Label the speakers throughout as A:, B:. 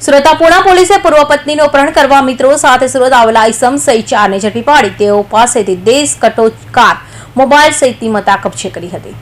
A: સુરતના પુણા પોલીસે પૂર્વ પત્નીનું અપહરણ કરવા મિત્રો સાથે સુરત આવેલા ઇસમ સહિત ચારને ઝડપી પાડી તેઓ પાસેથી દેશ કટો કાર મોબાઈલ સહિતની મતા કબજે કરી હતી.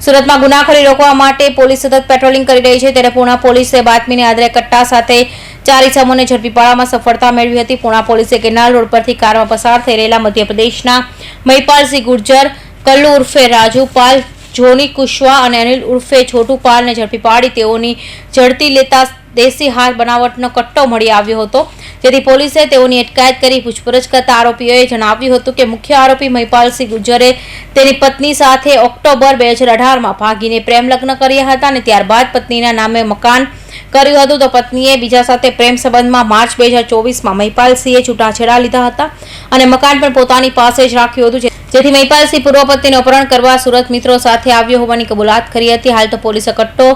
A: સુરતમાં ગુનાખોરી રોકવા માટે પોલીસ સતત પેટ્રોલિંગ કરી રહી છે. ત્યારે પુણા પોલીસે બાતમીને આધારે કટ્ટા સાથે ચાર ઇસમોને ઝડપી પાડવામાં સફળતા મેળવી હતી. પુણા પોલીસે કેનાલ રોડ પરથી કારમાં પસાર થઈ રહેલા મધ્યપ્રદેશના મહિપાલસિંહ ગુર્જર કલ્લુ ઉર્ફે રાજુપાલ જોની કુશવા અને અનિલ ઉર્ફે છોટુપાલને ઝડપી પાડી તેઓની ઝડપી લેતા દેશી હાર બનાવટનો કટ્ટો મળી આવ્યો હતો. જેથી પોલીસે તેઓની અટકાયત કરી પૂછપરછ કરતા આરોપીઓએ જણાવ્યું હતું કે મુખ્ય આરોપી મહિપાલસિંહ ગુજ્જરે તેની પત્ની સાથે ઓક્ટોબર બે હજાર અઢારમાં ભાગીને પ્રેમ લગ્ન કર્યા હતા અને ત્યારબાદ પત્નીના નામે મકાન કર્યું હતું તો પત્નીએ બીજા સાથે પ્રેમ સંબંધમાં માર્ચ બે હજાર ચોવીસમાં મહિપાલસિંહે છૂટાછેડા લીધા હતા અને મકાન પણ પોતાની પાસે જ રાખ્યું હતું જેથી મહિપાલસિંહ પૂર્વ પત્નીને અપહરણ કરવા સુરત મિત્રો સાથે આવ્યો હોવાની કબૂલાત કરી હતી. હાલ તો પોલીસે કટ્ટો,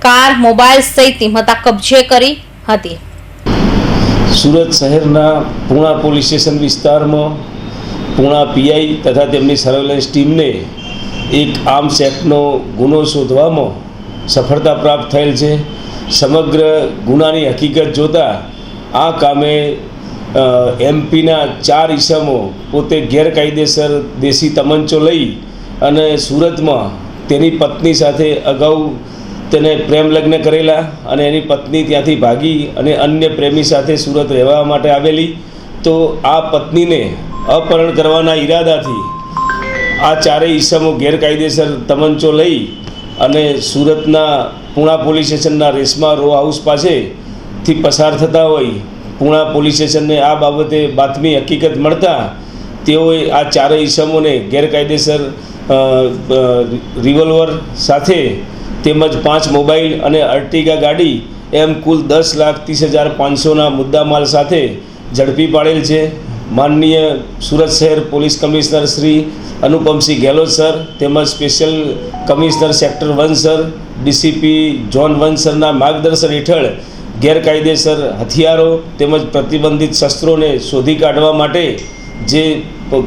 A: કાર, મોબાઈલ સહિતની મતા કબજે કરી હતી.
B: સુરત શહેરના પૂણા પોલીસ સ્ટેશન વિસ્તારમાં પૂણા પીઆઈ તથા તેમની સર્વેલન્સ ટીમને એક આર્મ્સ એક્ટનો ગુનો શોધવામાં સફળતા પ્રાપ્ત થયેલ છે. સમગ્ર ગુનાની હકીકત જોતાં આ કામે એમપીના ચાર ઈસમો પોતે ગેરકાયદેસર દેશી તમંચો લઈ અને સુરતમાં તેની પત્ની સાથે અગાઉ તેને પ્રેમ લગ્ન કરેલા અને એની પત્ની ત્યાંથી ભાગી અને અન્ય પ્રેમી સાથે સુરત રહેવા માટે આવેલી. તો આ પત્નીને અપહરણ કરવાના ઈરાદાથી આ ચારેય ઈસમો ગેરકાયદેસર તમંચો લઈ અને સુરતના પૂણા પોલીસ સ્ટેશનના રેસમા રો હાઉસ પાસેથી પસાર થતા હોય પૂણા પોલીસ સ્ટેશનને આ બાબતે બાતમી હકીકત મળતા તેઓએ આ ચારેય ઇસમોને ગેરકાયદેસર રિવોલ્વર સાથે તેમજ પાંચ મોબાઈલ અને અર્ટિગા ગાડી એમ કુલ દસ લાખ ત્રીસ હજાર પાંચસોના મુદ્દામાલ સાથે ઝડપી પાડેલ છે. માનનીય સુરત શહેર police commissioner Shri Anupamsinh Gehlot sir, તેમજ special commissioner sector one sir, DCP zone one સરના માર્ગદર્શન હેઠળ ગેરકાયદેસર હથિયારો તેમજ પ્રતિબંધિત શસ્ત્રોને શોધી કાઢવા માટે જે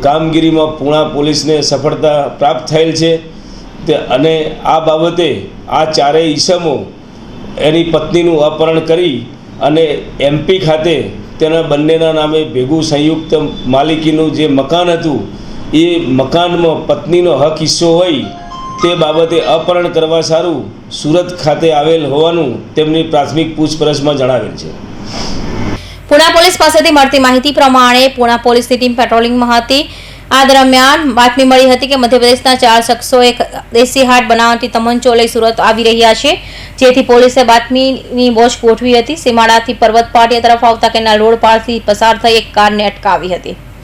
B: કામગીરીમાં પૂણા પોલીસને સફળતા પ્રાપ્ત થયેલ છે તે અને આ બાબતે આ ચારેય ઈસમો એની પત્નીનું અપહરણ કરી અને એમપી ખાતે તેના બંનેના નામે ભેગું સંયુક્ત માલિકીનું જે મકાન હતું, એ મકાનમાં પત્નીનો હક હિસ્સો હોય, તે બાબતે અપહરણ કરવા સારું સુરત ખાતે આવેલ હોવાનું તેમની પ્રાથમિક પૂછપરછમાં જણાવેલ છે.
A: પુણા પોલીસ પાસેથી મળતી માહિતી પ્રમાણે પુણા પોલીસની ટીમ પેટ્રોલિંગમાં હતી. આ દરમિયાન બાતમી મળી હતી કે મધ્યપ્રદેશના ચાર શખ્સો એક દેશી હાટ બનાવતી તમંચો લઈ સુરત આવી રહ્યા છે, જેથી પોલીસે બાતમીની વોચ ગોઠવી હતી. સીમાડાથી પર્વત પાટિયા તરફ આવતા કેનાલ રોડ પારથી પસાર થઈ એક કારને અટકાવી હતી.